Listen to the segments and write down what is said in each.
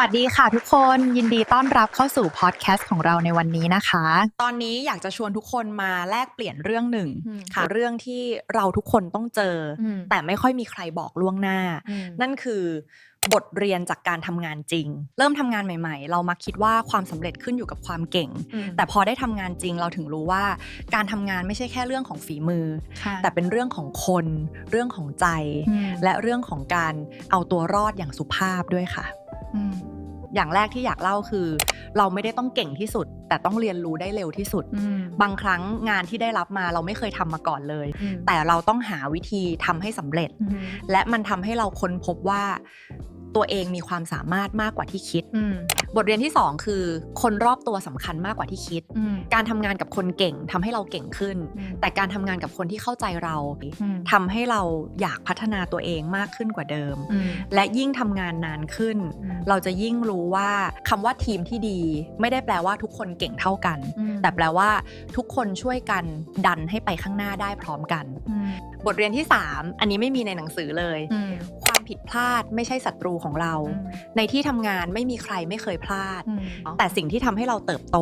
วัสดีค่ะทุกคนยินดีต้อนรับเข้าสู่พอดแคสต์ของเราในวันนี้นะคะ ตอนนี้อยากจะชวนทุกคนมาแลกเปลี่ยนเรื่องหนึ่งอืมค่ะ เรื่องที่เราทุกคนต้องเจออมแต่ไม่ค่อยมีใครบอกล่วงหน้า นั่นคือบทเรียนจากการทำงานจริง เริ่มทำงานใหม่ ๆ เรามาคิดว่าความสำเร็จขึ้นอยู่กับความเก่ง แต่พอได้ทำงานจริงเราถึงรู้ว่า การทำงานไม่ใช่แค่เรื่องของฝีมือค่ะแต่เป็นเรื่องของคน เรื่องของใจอืมและเรื่องของการเอาตัวรอดอย่างสุภาพด้วยค่ะอืม อย่างแรกที่อยากเล่าคือ เราไม่ได้ต้องเก่งที่สุด แต่ต้องเรียนรู้ได้เร็วที่สุดอืมบางครั้งงานที่ได้รับมาเราไม่เคยทำมาก่อนเลยอืมแต่เราต้องหาวิธีทำให้สำเร็จอืมและมันทำให้เราค้นพบว่า ตัวเองมีความสามารถมากกว่าที่คิดอืมบทเรียนที่ 2 คือ คนรอบตัวสำคัญมากกว่าที่คิดอืมการทำงานกับคนเก่งทำให้เราเก่งขึ้นอืมแต่การทำงานกับคนที่เข้าใจเราอืมทำให้เราอยากพัฒนาตัวเองมากขึ้นกว่าเดิมอืมและยิ่งทำงานนานขึ้นอืมเราจะยิ่งรู้ว่าคำว่าทีมที่ดี ไม่ได้แปลว่าทุกคนเก่งเท่ากันอืมแต่แปลว่าทุกคนช่วยกันดันให้ไปข้างหน้าได้พร้อมกันอืม บทเรียนที่ 3 อันนี้ไม่มีในหนังสือเลยอืมความผิดพลาดไม่ใช่ศัตรูของเรา ในที่ทำงานไม่มีใครไม่เคยพลาดอืมแต่สิ่งที่ทำให้เราเติบโต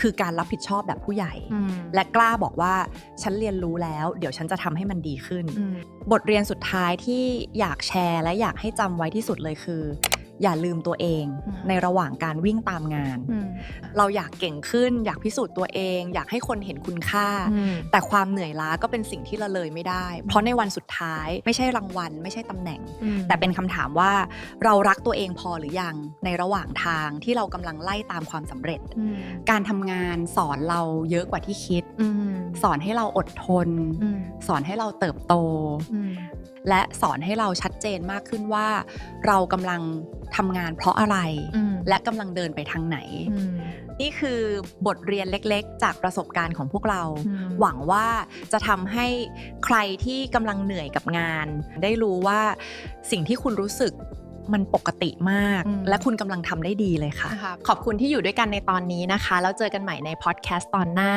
คือการรับผิดชอบแบบผู้ใหญ่อืมและกล้าบอกว่าฉันเรียนรู้แล้ว เดี๋ยวฉันจะทำให้มันดีขึ้นอืมบทเรียนสุดท้ายที่อยากแชร์และอยากให้จำไว้ที่สุดเลยคือ อย่าลืมตัวเองอืมในระหว่างการวิ่งตามงานอืมเราอยากเก่งขึ้น อยากพิสูจน์ตัวเอง อยากให้คนเห็นคุณค่าอืมแต่ความเหนื่อยล้าก็เป็นสิ่งที่ละเลยไม่ได้ เพราะในวันสุดท้ายไม่ใช่รางวัล ไม่ใช่ตำแหน่งอืมแต่เป็นคำถามว่าเรารักตัวเองพอหรือยังในระหว่างทางที่เรากำลังไล่ตามความสำเร็จอืมการทำงานสอนเราเยอะกว่าที่คิดอืม สอนให้เราอดทนอืมสอนให้เราเติบโตอืมและสอนให้เราชัดเจนมากขึ้นว่า เรากำลังทำงานเพราะอะไรอืมและกำลังเดินไปทางไหนอืมนี่คือบทเรียนเล็กๆ จากประสบการณ์ของพวกเราอืมหวังว่าจะทำให้ใครที่กำลังเหนื่อยกับงาน ได้รู้ว่าสิ่งที่คุณรู้สึก มันปกติมากอืมและคุณกำลังทำได้ดีเลยค่ะนะคะขอบคุณที่อยู่ด้วยกันในตอนนี้นะคะ แล้วเจอกันใหม่ในพอดแคสต์ตอนหน้า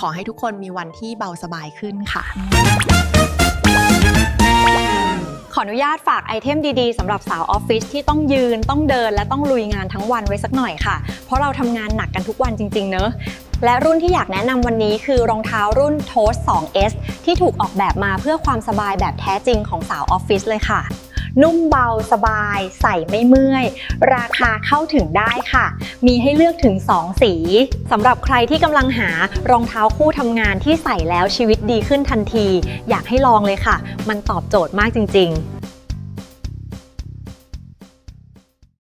ขอให้ทุกคนมีวันที่เบาสบายขึ้นค่ะ ขออนุญาตฝากไอเทมดีๆสำหรับสาวออฟฟิศที่ต้องยืนต้องเดินและต้องลุยงานทั้งวันไว้สักหน่อยค่ะ เพราะเราทำงานหนักกันทุกวันจริง ๆ เนอะและรุ่นที่อยากแนะนำวันนี้คือรองเท้ารุ่น Toast 2S ที่ถูกออกแบบมาเพื่อความสบายแบบแท้จริงของสาวออฟฟิศเลยค่ะ นุ่มเบาสบาย ใส่ไม่เมื่อย ราคาเข้าถึงได้ค่ะ มีให้เลือกถึง 2 สีสำหรับใครที่กำลังหารองเท้าคู่ทำงานที่ใส่แล้วชีวิตดีขึ้นทันที อยากให้ลองเลยค่ะ มันตอบโจทย์มากจริง ๆ